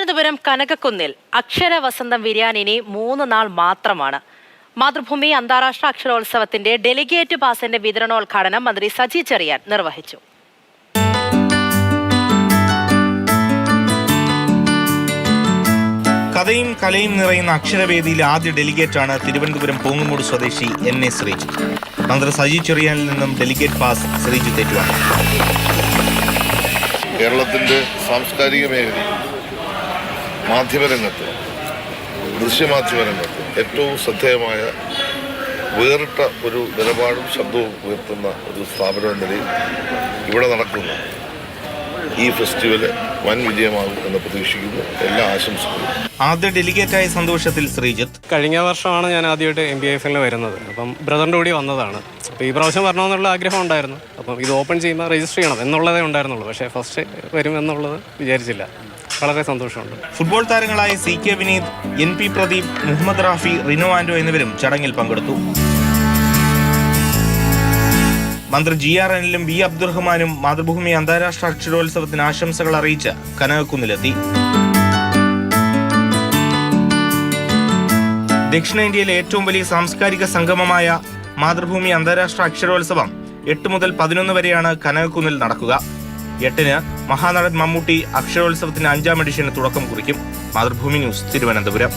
തിരുവനന്തപുരം കനകക്കുന്നിൽ അക്ഷര വസന്തം വിരിയാൻ ഇനി മൂന്ന് നാൾ മാത്രമാണ്. മാതൃഭൂമി അന്താരാഷ്ട്ര അക്ഷരോത്സവത്തിന്റെ ഡെലിഗേറ്റ് പാസിന്റെ വിതരണോദ്ഘാടനം മന്ത്രി സജി ചെറിയാൻ നിർവഹിച്ചു. കഥയും കലയും നിറയുന്ന അക്ഷരവേദിയിലെ ആദ്യ ഡെലിഗേറ്റാണ് തിരുവനന്തപുരം പൂങ്ങുമൂട് സ്വദേശി എൻ എ ശ്രീജു. മന്ത്രി സജി ചെറിയാനിൽ നിന്നും ഡെലിഗേറ്റ് പാസ് ശ്രീജു ഏറ്റുവാങ്ങി കേരളത്തിന്റെ സാംസ്കാരിക മേഖലയിൽ മാധ്യമരംഗത്ത് ദൃശ്യമാധ്യമരംഗത്ത് ഏറ്റവും ശ്രദ്ധേയമായ വേറിട്ട ഒരു നിലപാടും ശബ്ദവും ഉയർത്തുന്ന ഒരു സ്ഥാപനം എന്ന നിലയിൽ ഇവിടെ നടക്കുന്ന ഈ ഫെസ്റ്റിവൽ വൻ വിജയമാകും എന്ന് പ്രതീക്ഷിക്കുന്നു. എല്ലാ ആശംസകളും. ആദ്യ ഡെലിഗേറ്റായ സന്തോഷത്തിൽ ശ്രീജിത്ത്. കഴിഞ്ഞ വർഷമാണ് ഞാൻ ആദ്യമായിട്ട് എം ബി എഫ് എല്ലിൽ വരുന്നത്. അപ്പം ബ്രദറിന്റെ കൂടി വന്നതാണ്. അപ്പോൾ ഈ പ്രാവശ്യം വരണമെന്നുള്ള ആഗ്രഹം ഉണ്ടായിരുന്നു. അപ്പം ഇത് ഓപ്പൺ ചെയ്യുമ്പോൾ രജിസ്റ്റർ ചെയ്യണം എന്നുള്ളതേ ഉണ്ടായിരുന്നുള്ളൂ. പക്ഷേ ഫസ്റ്റ് വരും എന്നുള്ളത് വിചാരിച്ചില്ല. വളരെ സന്തോഷമുണ്ട്. ഫുട്ബോൾ താരങ്ങളായ C K Vineeth N P Pradeep Muhammad Rafi Rino Anto എന്നിവരും ചടങ്ങിൽ പങ്കെടുത്തു. മന്ത്രി ജി ആർ അനിലും ബി അബ്ദുറഹ്മാനും മാതൃഭൂമി അന്താരാഷ്ട്ര അക്ഷരോത്സവത്തിന് ആശംസകൾ അറിയിച്ച് കനകക്കുന്നിലെത്തി. ദക്ഷിണേന്ത്യയിലെ ഏറ്റവും വലിയ സാംസ്കാരിക സംഗമമായ മാതൃഭൂമി അന്താരാഷ്ട്ര അക്ഷരോത്സവം എട്ട് മുതൽ പതിനൊന്ന് വരെയാണ് കനകക്കുന്നിൽ നടക്കുക. എട്ടിന് മഹാനടൻ മമ്മൂട്ടി അക്ഷരോത്സവത്തിന്റെ അഞ്ചാം എഡിഷന് തുടക്കം കുറിക്കും. മാതൃഭൂമി ന്യൂസ് തിരുവനന്തപുരം.